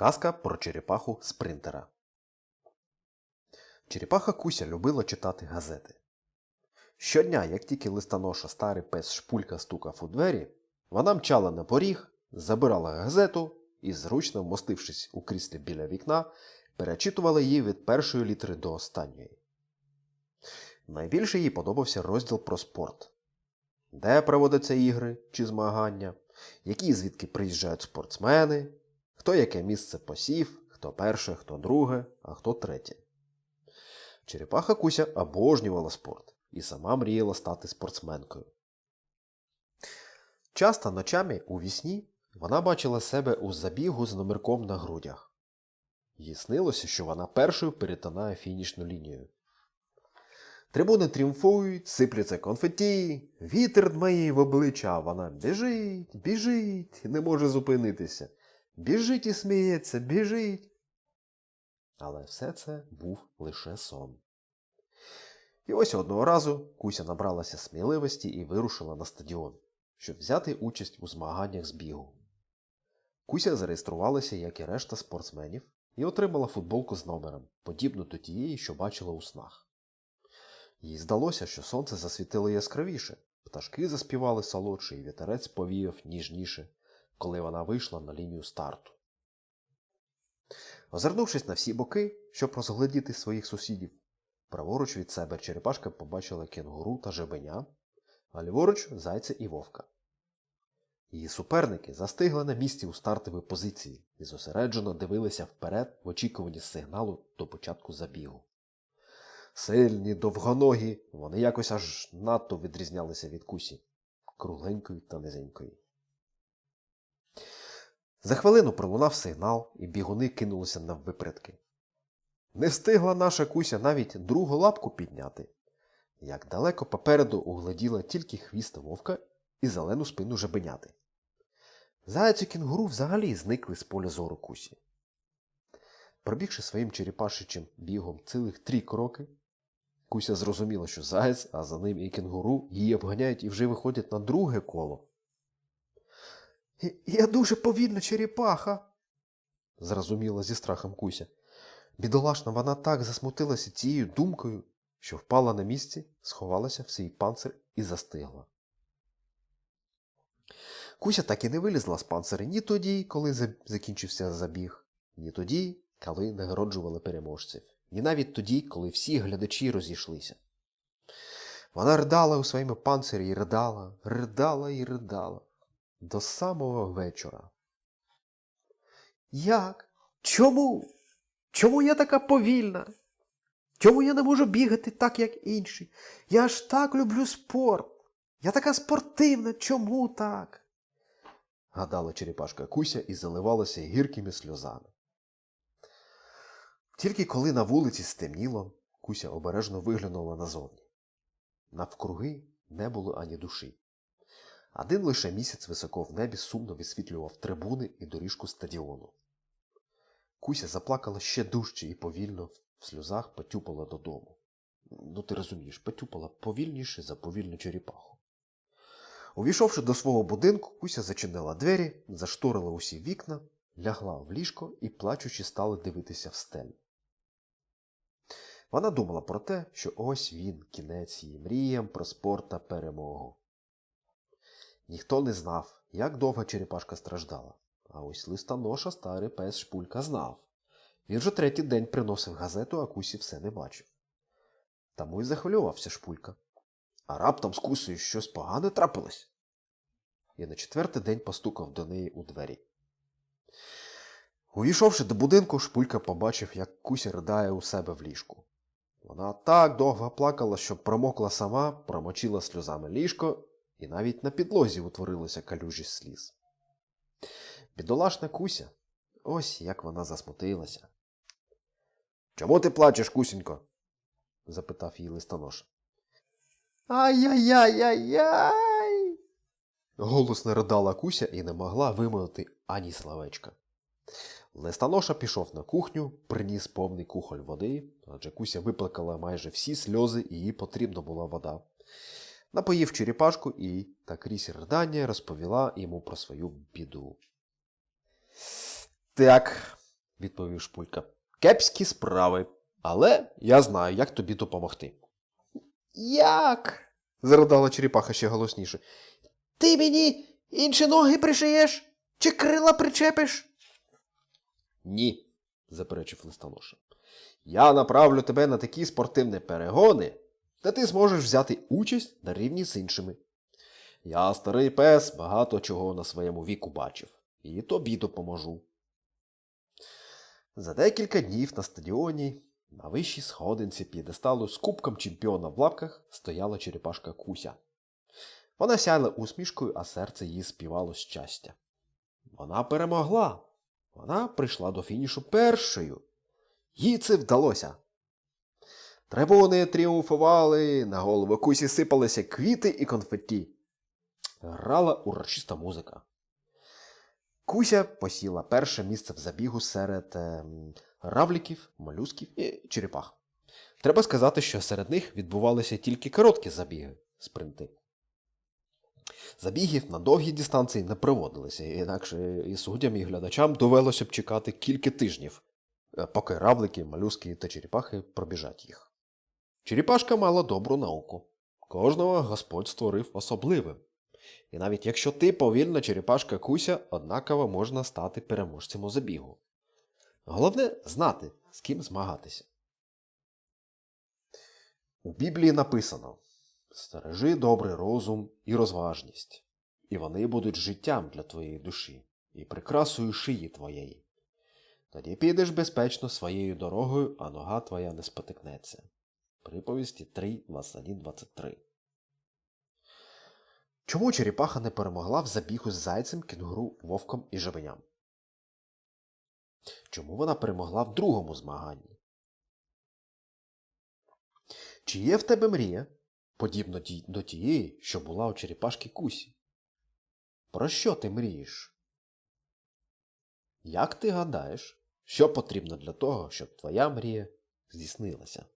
Казка про черепаху спринтера. Черепаха Куся любила читати газети. Щодня, як тільки листоноша старий пес шпулька стукав у двері, вона мчала на поріг, забирала газету і, зручно вмостившись у кріслі біля вікна, перечитувала її від першої літери до останньої. Найбільше їй подобався розділ про спорт. Де проводяться ігри чи змагання, які звідки приїжджають спортсмени, хто яке місце посів, хто перше, хто друге, а хто третє. Черепаха Куся обожнювала спорт і сама мріяла стати спортсменкою. Часто ночами у вісні вона бачила себе у забігу з номерком на грудях. Їй снилося, що вона першою перетинає фінішну лінію. Трибуни тріумфують, сипляться конфеті, вітер дмає в обличчя, вона біжить, біжить, не може зупинитися. Біжить і сміється, біжить. Але все це був лише сон. І ось одного разу Куся набралася сміливості і вирушила на стадіон, щоб взяти участь у змаганнях з бігу. Куся зареєструвалася, як і решта спортсменів, і отримала футболку з номером, подібну до тієї, що бачила у снах. Їй здалося, що сонце засвітило яскравіше, пташки заспівали солодше, і вітерець повіяв ніжніше, коли вона вийшла на лінію старту. Озирнувшись на всі боки, щоб розглядіти своїх сусідів, праворуч від себе черепашка побачила кенгуру та жебеня, а ліворуч зайця і вовка. Її суперники застигли на місці у стартовій позиції і зосереджено дивилися вперед в очікуванні сигналу до початку забігу. Сильні, довгоногі, вони якось аж надто відрізнялися від кусі, кругленької та низенької. За хвилину пролунав сигнал, і бігуни кинулися наввипредки. Не встигла наша куся навіть другу лапку підняти, як далеко попереду угледіла тільки хвіст вовка і зелену спину жабеняти. Зайці кінгуру взагалі зникли з поля зору кусі. Пробігши своїм черепашичим бігом цілих три кроки, Куся зрозуміла, що заєць, а за ним і кенгуру її обганяють і вже виходять на друге коло. Я дуже повільна черепаха, зрозуміла зі страхом Куся. Бідолашна вона так засмутилася цією думкою, що впала на місці, сховалася в свій панцир і застигла. Куся так і не вилізла з панциря ні тоді, коли закінчився забіг, ні тоді, коли нагороджували переможців, ні навіть тоді, коли всі глядачі розійшлися. Вона ридала у своєму панцирі і ридала, ридала і ридала до самого вечора. Як? Чому? Чому я така повільна? Чому я не можу бігати так, як інші? Я ж так люблю спорт. Я така спортивна, чому так? гадала черепашка Куся і заливалася гіркими сльозами. Тільки коли на вулиці стемніло, Куся обережно виглянула назовні. Навкруги не було ані душі. Один лише місяць високо в небі сумно висвітлював трибуни і доріжку стадіону. Куся заплакала ще дужче і повільно в сльозах потюпала додому. Ну, ти розумієш, потюпала повільніше за повільну черепаху. Увійшовши до свого будинку, Куся зачинила двері, зашторила усі вікна, лягла в ліжко і, плачучи, стала дивитися в стелю. Вона думала про те, що ось він, кінець її мріям про спорт та перемогу. Ніхто не знав, як довго черепашка страждала, а ось листоноша старий пес шпулька знав. Він вже третій день приносив газету, а кусі все не бачив. Тому й захвилювався шпулька. А раптом з кусею щось погане трапилось. І на четвертий день постукав до неї у двері. Увійшовши до будинку, шпулька побачив, як куся ридає у себе в ліжку. Вона так довго плакала, що промокла сама, промочила сльозами ліжко, і навіть на підлозі утворилися калюжі сліз. Бідолашна куся, ось як вона засмутилася. Чому ти плачеш, кусінько? запитав її листоноша. Ай-яй-яй-яй-яй. Голосно ридала Куся і не могла вимовити ані словечка. Листоноша пішов на кухню, приніс повний кухоль води, адже Куся виплакала майже всі сльози, і їй потрібна була вода. Напоїв черепашку і, та крізь ридання, розповіла йому про свою біду. Так, відповів Шпулька. Кепські справи. Але я знаю, як тобі допомогти. Як? заридала черепаха ще голосніше. Ти мені інші ноги пришиєш? Чи крила причепиш? Ні, заперечив листоноша. Я направлю тебе на такі спортивні перегони, де ти зможеш взяти участь на рівні з іншими. Я, старий пес, багато чого на своєму віку бачив, і тобі допоможу. За декілька днів на стадіоні на вищій сходинці п'єдесталу з кубком чемпіона в лапках стояла черепашка Куся. Вона сяяла усмішкою, а серце її співало щастя. Вона перемогла. Вона прийшла до фінішу першою. Їй це вдалося. Трибуни тріумфували, на голову Кусі сипалися квіти і конфетті. Грала урочиста музика. Куся посіла перше місце в забігу серед ем, равліків, молюсків і черепах. Треба сказати, що серед них відбувалися тільки короткі забіги, спринти. Забігів на довгі дистанції не проводилися, інакше і суддям, і глядачам довелося б чекати кілька тижнів, е, поки равлики, молюски та черепахи пробіжать їх. Черепашка мала добру науку. Кожного Господь створив особливим. І навіть якщо ти повільна черепашка Куся, однаково можна стати переможцем у забігу. Головне знати, з ким змагатися. У Біблії написано Стережи добрий розум і розважність, і вони будуть життям для твоєї душі і прикрасою шиї твоєї. Тоді підеш безпечно своєю дорогою, а нога твоя не спотикнеться. Приповісті 3, 21, 23 Чому черепаха не перемогла в забігу з зайцем, кінгуру, вовком і жабеням? Чому вона перемогла в другому змаганні? Чи є в тебе мрія, подібно до тієї, що була у черепашки Кусі? Про що ти мрієш? Як ти гадаєш, що потрібно для того, щоб твоя мрія здійснилася?